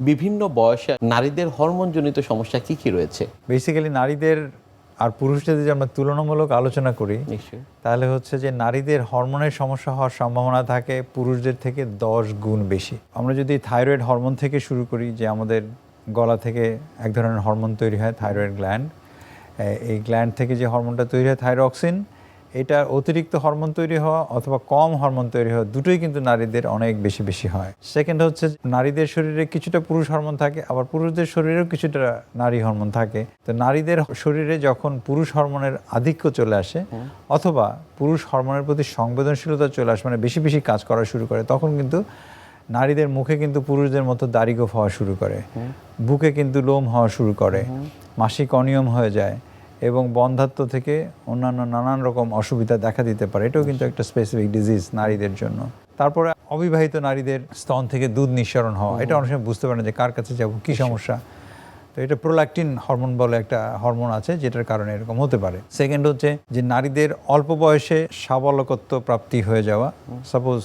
বিভিন্ন বয়সে নারীদের হরমোনজনিত সমস্যা কি কি রয়েছে? বেসিক্যালি নারীদের আর পুরুষদের যদি আমরা তুলনামূলক আলোচনা করি তাহলে হচ্ছে যে নারীদের হরমোনের সমস্যা হওয়ার সম্ভাবনা থাকে পুরুষদের থেকে দশ গুণ বেশি। আমরা যদি থাইরয়েড হরমোন থেকে শুরু করি যে আমাদের গলা থেকে এক ধরনের হরমোন তৈরি হয় থাইরয়েড গ্ল্যান্ড এই গ্ল্যান্ড থেকে যে হরমোনটা তৈরি হয় থাইরক্সিন এটা অতিরিক্ত হরমোন তৈরি হওয়া অথবা কম হরমোন তৈরি হওয়া দুটোই কিন্তু নারীদের অনেক বেশি বেশি হয়। সেকেন্ড হচ্ছে নারীদের শরীরে কিছুটা পুরুষ হরমোন থাকে আবার পুরুষদের শরীরেও কিছুটা নারী হরমোন থাকে। তো নারীদের শরীরে যখন পুরুষ হরমোনের আধিক্য চলে আসে অথবা পুরুষ হরমোনের প্রতি সংবেদনশীলতা চলে আসে মানে বেশি বেশি কাজ করা শুরু করে তখন কিন্তু নারীদের মুখে কিন্তু পুরুষদের মতো দাড়িগোফ হওয়া শুরু করে। বুকে কিন্তু লোম হওয়া শুরু করে। মাসিক অনিয়ম হয়ে যায়। এবং বন্ধাত্ব থেকে অন্যান্য নানান রকম অসুবিধা দেখা দিতে পারে। এটাও কিন্তু একটা স্পেসিফিক ডিজিজ নারীদের জন্য। তারপরে অবিবাহিত নারীদের স্তন থেকে দুধ নিঃসরণ হওয়া। এটা অনেক সময় বুঝতে পারে না যে কার কাছে যাব কী সমস্যা। তো এটা প্রোল্যাকটিন হরমোন বলে একটা হরমোন আছে যেটার কারণে এরকম হতে পারে। সেকেন্ড হচ্ছে যে নারীদের অল্প বয়সে সাবলকত্ব প্রাপ্তি হয়ে যাওয়া। সাপোজ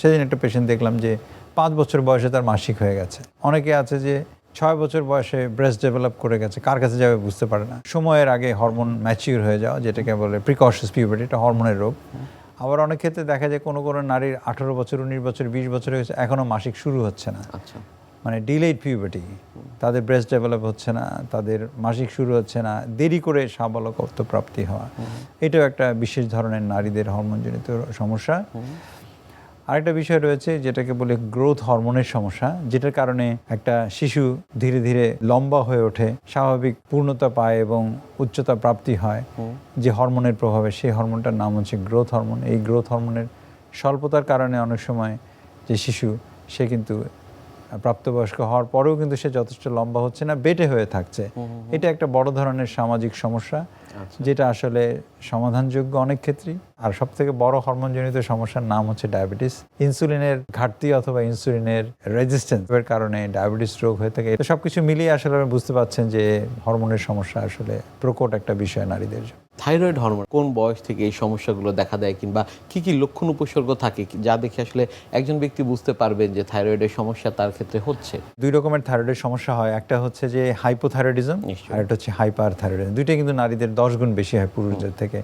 সেদিন একটা পেশেন্ট দেখলাম যে পাঁচ বছর বয়সে তার মাসিক হয়ে গেছে। অনেকে আছে যে ছয় বছর বয়সে ব্রেস্ট ডেভেলপ করে গেছে কার কাছে যাবে বুঝতে পারে না। সময়ের আগে হরমোন ম্যাচিউর হয়ে যাওয়া যেটাকে বলে প্রিকশাস পিউবার্টি এটা হরমোনের রোগ। আবার অনেক ক্ষেত্রে দেখা যায় কোনো কোনো নারীর আঠারো বছর উনিশ বছর বিশ বছর হয়েছে এখনও মাসিক শুরু হচ্ছে না। আচ্ছা। মানে ডিলেড পিউবার্টি তাদের ব্রেস্ট ডেভেলপ হচ্ছে না তাদের মাসিক শুরু হচ্ছে না দেরি করে সাবলকত্ব প্রাপ্তি হওয়া। এটাও একটা বিশেষ ধরনের নারীদের হরমোনজনিত সমস্যা। আরেকটা বিষয় রয়েছে যেটাকে বলে গ্রোথ হরমোনের সমস্যা যেটার কারণে একটা শিশু ধীরে ধীরে লম্বা হয়ে ওঠে স্বাভাবিক পূর্ণতা পায় এবং উচ্চতা প্রাপ্তি হয়। যে হরমোনের প্রভাবে সেই হরমোনটার নাম হচ্ছে গ্রোথ হরমোন এই গ্রোথ হরমোনের স্বল্পতার কারণে অনেক সময় যে শিশু সে কিন্তু প্রাপ্তবয়স্ক হওয়ার পরেও কিন্তু সে যথেষ্ট লম্বা হচ্ছে না বেটে হয়ে থাকছে। এটা একটা বড় ধরনের সামাজিক সমস্যা যেটা আসলে সমাধানযোগ্য অনেক ক্ষেত্রেই। আর সব থেকে বড় হরমোনজনিত সমস্যার নাম হচ্ছে ডায়াবেটিস। ইনসুলিনের ঘাটতি অথবা ইনসুলিনের রেজিস্ট্যান্স এর কারণে ডায়াবেটিস রোগ হয়ে থাকে। তো সবকিছু মিলিয়ে আসলে বুঝতে পারছেন যে হরমোনের সমস্যা আসলে প্রকট একটা বিষয় নারীদের জন্য। থাইরয়েড হরমোন কোন বয়স থেকে এই সমস্যাগুলো দেখা দেয় কিংবা কি কি লক্ষণ উপসর্গ থাকে যা দেখে আসলে একজন ব্যক্তি বুঝতে পারবেন যে থাইরয়েডের সমস্যা তার ক্ষেত্রে হচ্ছে? দুই রকমের থাইরয়েডের সমস্যা হয় একটা হচ্ছে যে হাইপোথাইরয়েডিজম আর একটা হচ্ছে হাইপার থাইরয়েডিজম দুইটাই কিন্তু নারীদের দশ গুণ বেশি হয় পুরুষদের থেকে।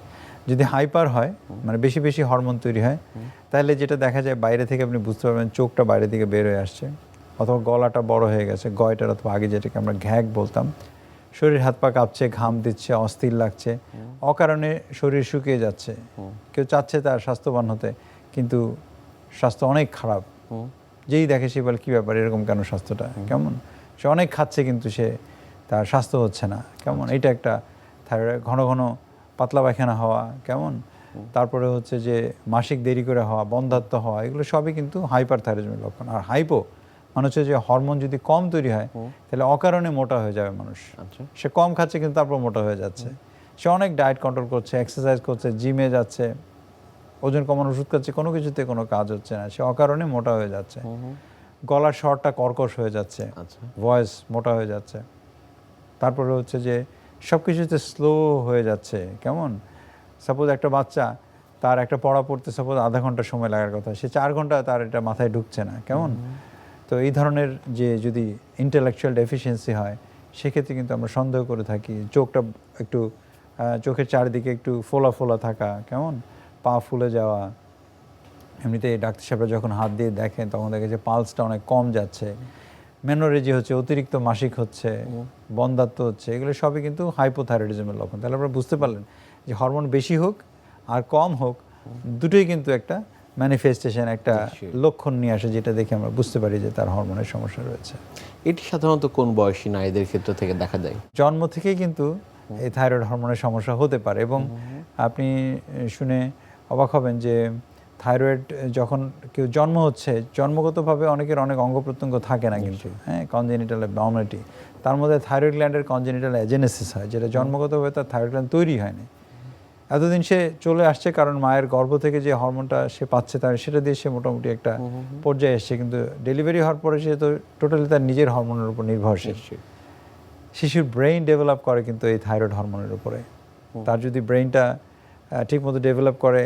যদি হাইপার হয় মানে বেশি বেশি হরমোন তৈরি হয় তাহলে যেটা দেখা যায় বাইরে থেকে আপনি বুঝতে পারবেন চোখটা বাইরে দিকে বের হয়ে আসছে। অথবা গলাটা বড় হয়ে গেছে গয়টার অথবা আগে যেটাকে আমরা ঘ্যাক বলতাম শরীর হাত পা কাঁপছে ঘাম দিচ্ছে অস্থির লাগছে। অকারণে শরীর শুকিয়ে যাচ্ছে। কেউ চাচ্ছে তার স্বাস্থ্যবান হতে কিন্তু স্বাস্থ্য অনেক খারাপ। যেই দেখে সে বলে কী ব্যাপার এরকম কেন স্বাস্থ্যটা? কেমন? সে অনেক খাচ্ছে কিন্তু সে তার স্বাস্থ্য হচ্ছে না। কেমন? এটা একটা থাইরয়েড ঘন ঘন পাতলা পায়খানা হওয়া কেমন? তারপরে হচ্ছে যে মাসিক দেরি করে হওয়া বন্ধাত্ম হওয়া এগুলো সবই কিন্তু হাইপার থাইরয়েজমের লক্ষণ। আর হাইপো মানে হচ্ছে যে হরমোন যদি কম তৈরি হয় তাহলে অকারণে মোটা হয়ে যাবে মানুষ। আচ্ছা। সে কম খাচ্ছে কিন্তু তারপর মোটা হয়ে যাচ্ছে। সে অনেক ডায়েট কন্ট্রোল করছে এক্সারসাইজ করছে জিমে যাচ্ছে ওজন কমানোর ওষুধ খাচ্ছে কোনো কিছুতে কোনো কাজ হচ্ছে না। সে অকারণে মোটা হয়ে যাচ্ছে। গলার স্বরটা কর্কশ হয়ে যাচ্ছে। আচ্ছা। ভয়েস মোটা হয়ে যাচ্ছে। তারপরে হচ্ছে যে সব কিছুতে স্লো হয়ে যাচ্ছে। কেমন? সাপোজ একটা বাচ্চা তার একটা পড়া পড়তে সাপোজ আধা ঘণ্টা সময় লাগার কথা সে চার ঘণ্টা তার এটা মাথায় ঢুকছে না। কেমন? তো এই ধরনের যে যদি ইন্টেলেকচুয়াল ডেফিসিয়েন্সি হয় সেক্ষেত্রে কিন্তু আমরা সন্দেহ করে থাকি চোখটা একটু চোখের চারিদিকে একটু ফোলা ফোলা থাকা কেমন? পা ফুলে যাওয়া। এমনিতে ডাক্তার সাহেবরা যখন হাত দিয়ে দেখেন তখন দেখে যে পালসটা অনেক কম যাচ্ছে। মেনোরেজি হচ্ছে অতিরিক্ত মাসিক হচ্ছে বন্ধাত্ম হচ্ছে এগুলো সবই কিন্তু হাইপোথাইরয়েডিজমের লক্ষণ। তাহলে আপনারা বুঝতে পারলেন যে হরমোন বেশি হোক আর কম হোক দুটোই কিন্তু একটা ম্যানিফেস্টেশন একটা লক্ষণ নিয়ে আসে যেটা দেখে আমরা বুঝতে পারি যে তার হরমোনের সমস্যা রয়েছে। এটি সাধারণত কোন বয়সী নারীদের ক্ষেত্র থেকে দেখা যায়? জন্ম থেকেই কিন্তু এই থাইরয়েড হরমোনের সমস্যা হতে পারে এবং আপনি শুনে অবাক হবেন যে থাইরয়েড যখন কেউ জন্ম হচ্ছে জন্মগতভাবে অনেকের অনেক অঙ্গ প্রত্যঙ্গ থাকে না কিন্তু। হ্যাঁ কনজেনিটাল অবনটি তার মধ্যে থাইরয়েড গ্ল্যান্ডের কনজেনিটাল অ্যাজেনেসিস হয় যেটা জন্মগতভাবে তার থাইরয়েড গ্ল্যান্ড তৈরি হয়নি এতদিন সে চলে আসছে কারণ মায়ের গর্ভ থেকে যে হরমোনটা সে পাচ্ছে তার সেটা দিয়ে সে মোটামুটি একটা পর্যায়ে এসছে। কিন্তু ডেলিভারি হওয়ার পরে সে তো টোটালি তার নিজের হরমোনের উপর নির্ভরশীল। শিশুর ব্রেইন ডেভেলপ করে কিন্তু এই থাইরয়েড হরমোনের উপরে। তার যদি ব্রেইনটা ঠিকমতো ডেভেলপ করে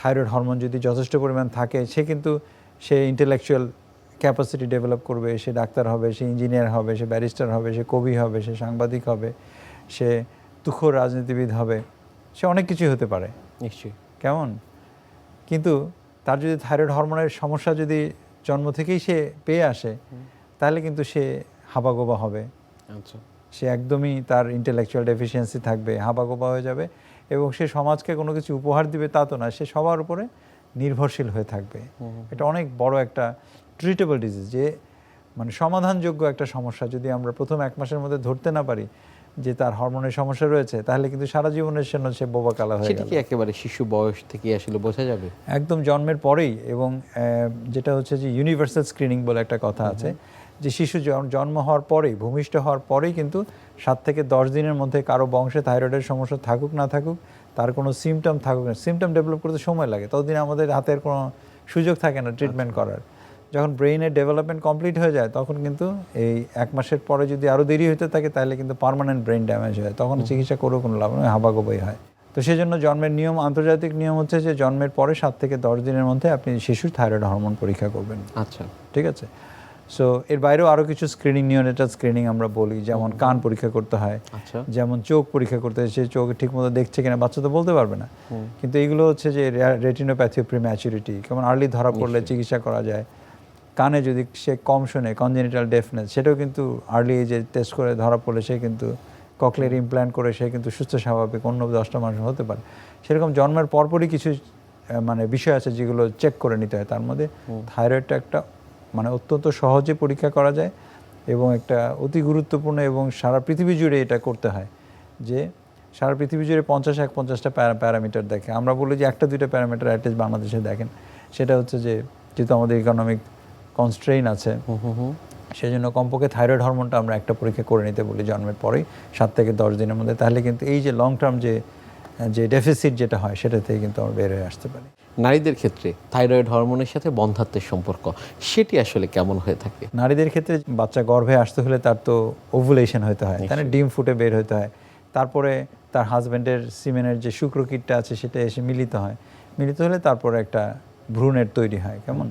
থাইরয়েড হরমোন যদি যথেষ্ট পরিমাণ থাকে সে কিন্তু সে ইন্টেলেকচুয়াল ক্যাপাসিটি ডেভেলপ করবে। সে ডাক্তার হবে সে ইঞ্জিনিয়ার হবে সে ব্যারিস্টার হবে সে কবি হবে সে সাংবাদিক হবে সে তুখোর রাজনীতিবিদ হবে। সে অনেক কিছুই হতে পারে। নিশ্চয়ই। কেমন? কিন্তু তার যদি থাইরয়েড হরমোনের সমস্যা যদি জন্ম থেকেই সে পেয়ে আসে তাহলে কিন্তু সে হাবাগোবা হবে। আচ্ছা। সে একদমই তার ইন্টেলেকচুয়াল ডেফিসিয়েন্সি থাকবে হাবাগোবা হয়ে যাবে এবং সে সমাজকে কোনো কিছু উপহার দিবে তা তো না সে সবার উপরে নির্ভরশীল হয়ে থাকবে। এটা অনেক বড় একটা ট্রিটেবল ডিজিজ যে মানে সমাধানযোগ্য একটা সমস্যা যদি আমরা প্রথম এক মাসের মধ্যে ধরতে না পারি যে তার হরমোনের সমস্যা রয়েছে তাহলে কিন্তু সারা জীবনের জন্য সে বোবা কালা হয়ে সেটা কি একেবারে শিশু বয়স থেকে আসলে বোঝা যাবে? একদম জন্মের পরেই এবং যেটা হচ্ছে যে ইউনিভার্সাল স্ক্রিনিং বলে একটা কথা আছে যে শিশু জন- জন্ম হওয়ার পরেই ভূমিষ্ঠ হওয়ার পরেই কিন্তু সাত থেকে দশ দিনের মধ্যে কারও বংশে থাইরয়েডের সমস্যা থাকুক না থাকুক তার কোনো সিমটম থাকুক না। সিমটম ডেভেলপ করতে সময় লাগে ততদিন আমাদের হাতের কোনো সুযোগ থাকে না ট্রিটমেন্ট করার। যখন ব্রেইনের ডেভেলপমেন্ট কমপ্লিট হয়ে যায় তখন কিন্তু এই এক মাসের পরে যদি আরও দেরি হতে থাকে তাহলে কিন্তু পার্মানেন্ট ব্রেন ড্যামেজ হয়। তখন চিকিৎসা করেও কোনো লাভ নয় হাবাগোবাই হয়। তো সেই জন্য জন্মের নিয়ম আন্তর্জাতিক নিয়ম হচ্ছে যে জন্মের পরে সাত থেকে দশ দিনের মধ্যে আপনি শিশুর থাইরয়েড হরমোন পরীক্ষা করবেন। আচ্ছা। ঠিক আছে? সো এর বাইরেও আরও কিছু স্ক্রিনিং নিওনেটাল স্ক্রিনিং আমরা বলি যেমন কান পরীক্ষা করতে হয় আচ্ছা। যেমন চোখ পরীক্ষা করতে হয় সে চোখ ঠিকমতো দেখছে কিনা বাচ্চা তো বলতে পারবে না। কিন্তু এইগুলো হচ্ছে যে রেটিনোপ্যাথি প্রিম্যাচুরিটি কেমন আর্লি ধরা পড়লে চিকিৎসা করা যায়। কানে যদি সে কম শোনে কনজেনিটাল ডেফনেস সেটাও কিন্তু আর্লি এজে টেস্ট করে ধরা পড়লে সে কিন্তু ককলের ইমপ্ল্যান্ট করে সে কিন্তু সুস্থ স্বাভাবিক অন্য দশটা মানুষ হতে পারে। সেরকম জন্মের পরপরই কিছু মানে বিষয় আছে যেগুলো চেক করে নিতে হয়। তার মধ্যে থাইরয়েডটা একটা মানে অত্যন্ত সহজে পরীক্ষা করা যায় এবং একটা অতি গুরুত্বপূর্ণ এবং সারা পৃথিবী জুড়ে এটা করতে হয় যে সারা পৃথিবী জুড়ে পঞ্চাশ এক পঞ্চাশটা প্যারামিটার দেখে। আমরা বলি যে একটা দুইটা প্যারামিটার অ্যাটলিস্ট বাংলাদেশে দেখেন। সেটা হচ্ছে যে যেহেতু আমাদের ইকোনমিক কনস্ট্রেইন আছে। সেই জন্য কমপক্ষে থাইরয়েড হরমোনটা আমরা একটা পরীক্ষা করে নিতে বলি জন্মের পরেই সাত থেকে দশ দিনের মধ্যে। তাহলে কিন্তু এই যে লং টার্ম যে যে ডেফিসিট যেটা হয় সেটা থেকে কিন্তু আমরা বের হয়ে আসতে পারি। নারীদের ক্ষেত্রে থাইরয়েড হরমোনের সাথে বন্ধাত্মের সম্পর্ক সেটি আসলে কেমন হয়ে থাকে? নারীদের ক্ষেত্রে বাচ্চা গর্ভে আসতে হলে তার তো ওভুলেশন হতে হয় না ডিম ফুটে বের হতে হয়। তারপরে তার হাজব্যান্ডের সিমেনের যে শুক্রকিটটা আছে সেটা এসে মিলিত হয়। মিলিত হলে তারপরে একটা ভ্রূণের তৈরি হয় কেমন?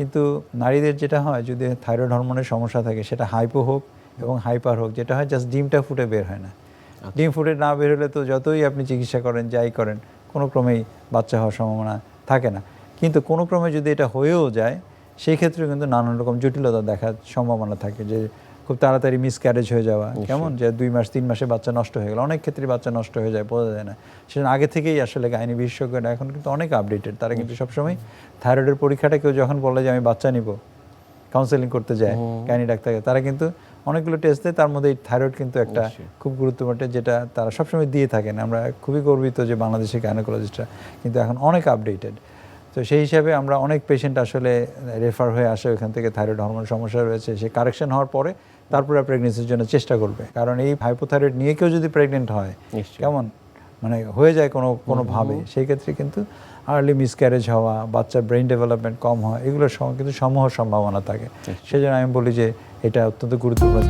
কিন্তু নারীদের যেটা হয় যদি থাইরয়েড হরমোনের সমস্যা থাকে সেটা হাইপো হোক এবং হাইপার হোক যেটা হয় জাস্ট ডিমটা ফুটে বের হয় না। ডিম ফুটে না বের হলে তো যতই আপনি চিকিৎসা করেন যাই করেন কোনো ক্রমেই বাচ্চা হওয়ার সম্ভাবনা থাকে না। কিন্তু কোনো ক্রমে যদি এটা হয়েও যায় সেই ক্ষেত্রে কিন্তু নানান রকম জটিলতা দেখার সম্ভাবনা থাকে যে খুব তাড়াতাড়ি মিসক্যারেজ হয়ে যাওয়া। কেমন? যে দুই মাস তিন মাসে বাচ্চা নষ্ট হয়ে গেল। অনেক ক্ষেত্রে বাচ্চা নষ্ট হয়ে যায় বোঝা যায় না। সেজন্য আগে থেকেই আসলে গাইনি বিশেষজ্ঞরা এখন কিন্তু অনেক আপডেটেড তারা কিন্তু সবসময় থাইরয়েডের পরীক্ষাটা কেউ যখন বলে যে আমি বাচ্চা নিব কাউন্সেলিং করতে যায় গাইনি ডাক্তারকে তারা কিন্তু অনেকগুলো টেস্ট দেয়। তার মধ্যে এই থাইরয়েড কিন্তু একটা খুব গুরুত্বপূর্ণ যেটা তারা সবসময় দিয়ে থাকেন। আমরা খুবই গর্বিত যে বাংলাদেশের গাইনোকোলজিস্টরা কিন্তু এখন অনেক আপডেটেড তো সেই হিসাবে আমরা অনেক পেশেন্ট আসলে রেফার হয়ে আসে ওখান থেকে থাইরয়েড হরমোন সমস্যা রয়েছে সে কারেকশন হওয়ার পরে তারপরে প্রেগনেন্সির জন্য চেষ্টা করবে। কারণ এই হাইপোথাইরয়েড নিয়ে কেউ যদি প্রেগনেন্ট হয় কেমন? মানে হয়ে যায় কোনো কোনোভাবে সেই ক্ষেত্রে কিন্তু আর্লি মিসক্যারেজ হওয়া বাচ্চার ব্রেন ডেভেলপমেন্ট কম হওয়া এগুলোর কিন্তু সমূহ সম্ভাবনা থাকে। সেই জন্য আমি বলি যে এটা অত্যন্ত গুরুত্বপূর্ণ।